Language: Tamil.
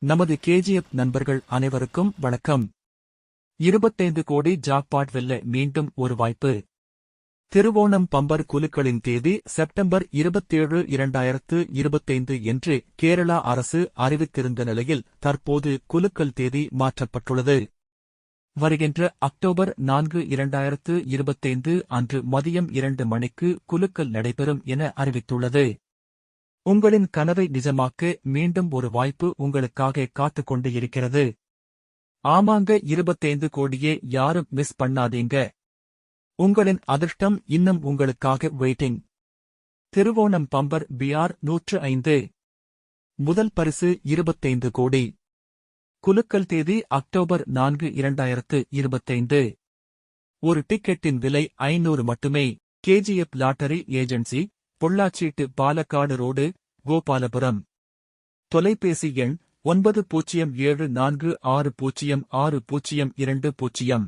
நமது கேஜிஎஃப் நண்பர்கள் அனைவருக்கும் வணக்கம். இருபத்தைந்து கோடி ஜாக்பாட் வெல்ல மீண்டும் ஒரு வாய்ப்பு. திருவோணம் பம்பர் குலுக்களின் தேதி செப்டம்பர் இருபத்தேழு இரண்டாயிரத்து இருபத்தைந்து என்று கேரளா அரசு அறிவித்திருந்த நிலையில் தற்போது குலுக்கல் தேதி மாற்றப்பட்டுள்ளது. வருகின்ற அக்டோபர் நான்கு இரண்டாயிரத்து இருபத்தைந்து அன்று மதியம் இரண்டு மணிக்கு குலுக்கல் நடைபெறும் என அறிவித்துள்ளது. உங்களின் கனவை நிஜமாக்க மீண்டும் ஒரு வாய்ப்பு உங்களுக்காக காத்துக் கொண்டு இருக்கிறது. ஆமாங்க இருபத்தைந்து கோடியே யாரும் மிஸ் பண்ணாதீங்க. உங்களின் அதிர்ஷ்டம் இன்னும் உங்களுக்காக வெயிட்டிங் திருவோணம் பம்பர் பிஆர் நூற்று ஐந்து. முதல் பரிசு இருபத்தைந்து கோடி. குலுக்கல் தேதி அக்டோபர் நான்கு இரண்டாயிரத்து இருபத்தைந்து. ஒரு டிக்கெட்டின் விலை ஐநூறு மட்டுமே. கேஜிஎஃப் லாட்டரி ஏஜென்சி பொள்ளாச்சீட்டு பாலக்காடு ரோடு கோபாலபுரம். தொலைபேசி எண் ஒன்பது பூஜ்ஜியம் ஏழு நான்கு ஆறு பூஜ்ஜியம் ஆறு பூஜ்ஜியம் இரண்டு பூஜ்ஜியம்.